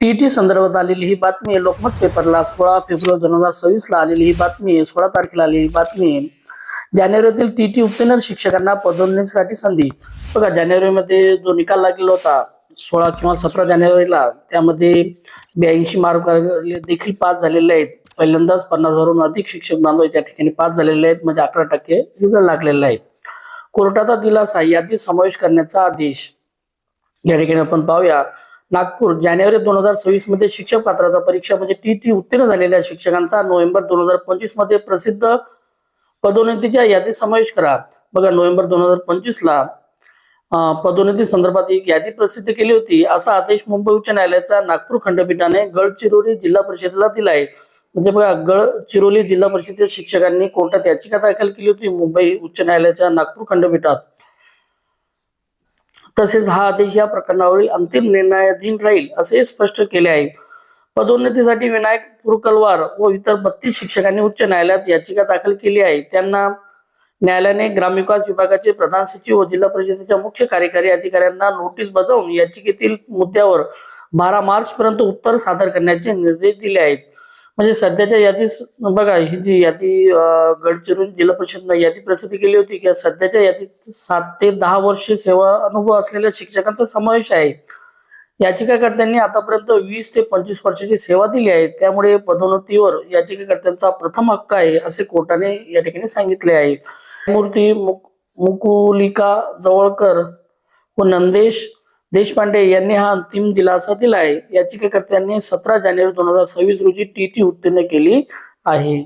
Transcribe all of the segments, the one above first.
TT संदर्भात आलेली ही बातमी आहे. लोकमत पेपरला सोळा फेब्रुवारी दोन हजार सव्वीसला आलेली ही बातमी आहे. सोळा तारखेला आलेली बातमी आहे. जानेवारीतील टीटी उत्तीर्ण शिक्षकांना पदोन्नतीसाठी संधी बघा जानेवारीमध्ये जो निकाल लागलेला होता सोळा किंवा सतरा जानेवारीला त्यामध्ये ब्याऐंशी मार्क देखील पास झालेले आहेत पहिल्यांदाच पन्नास हजारहून अधिक शिक्षक बांधव त्या ठिकाणी पास झालेले आहेत म्हणजे अकरा टक्के रिझल्ट लागलेला आहे कोर्टाचा दिलासा यादीत समावेश करण्याचा आदेश या ठिकाणी आपण पाहूया नागपूर जानेवारी दोन हजार सव्वीसमध्ये शिक्षक पात्रता परीक्षा म्हणजे टी टी उत्तीर्ण झालेल्या शिक्षकांचा नोव्हेंबर दोन हजार पंचवीसमध्ये प्रसिद्ध पदोन्नतीच्या यादीत समावेश करा. बघा नोव्हेंबर दोन हजार पंचवीस ला पदोन्नती संदर्भात एक यादी प्रसिद्ध केली होती. असा आदेश मुंबई उच्च न्यायालयाचा नागपूर खंडपीठाने गडचिरोली जिल्हा परिषदेला दिला आहे. म्हणजे बघा गडचिरोली जिल्हा परिषदेच्या शिक्षकांनी कोर्टात याचिका दाखल केली होती? मुंबई उच्च न्यायालयाच्या नागपूर खंडपीठात. तसेच हा आदेश या प्रकरणावरील अंतिम निर्णयाधीन राहील असे स्पष्ट केले आहे. पदोन्नतीसाठी विनायक पुरकलवार व इतर बत्तीस शिक्षकांनी उच्च न्यायालयात याचिका दाखल केली आहे. त्यांना न्यायालयाने ग्रामविकास विभागाचे प्रधान सचिव व जिल्हा परिषदेच्या मुख्य कार्यकारी अधिकाऱ्यांना नोटीस बजावून याचिकेतील मुद्द्यावर बारा मार्च पर्यंत उत्तर सादर करण्याचे निर्देश दिले आहेत. म्हणजे सध्याच्या यादीस बघा ही जी यादी गडचिरोली जिल्हा परिषदनं यादी प्रसिद्ध केली होती की सध्याच्या यादीत सात ते दहा वर्षे सेवा अनुभव असलेल्या शिक्षकांचा समावेश आहे. याचिकाकर्त्यांनी आतापर्यंत वीस ते पंचवीस वर्षाची सेवा दिली आहे. त्यामुळे पदोन्नतीवर याचिकाकर्त्यांचा प्रथम हक्क आहे असे कोर्टाने या ठिकाणी सांगितले आहे. मूर्ती मुकुलिका जवळकर व नंदेश देशपांडे यांनी हा अंतिम दिलासा दिला आहे याचिकाकर्त्यांनी सतरा जानेवारी दोन हजार सव्वीस रोजी टी टी उत्तीर्ण केली आहे.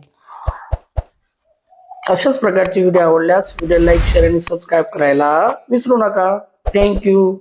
अशाच प्रकारचे व्हिडिओ आवडल्यास व्हिडिओ लाईक शेअर आणि सबस्क्राईब करायला विसरू नका. थँक्यू.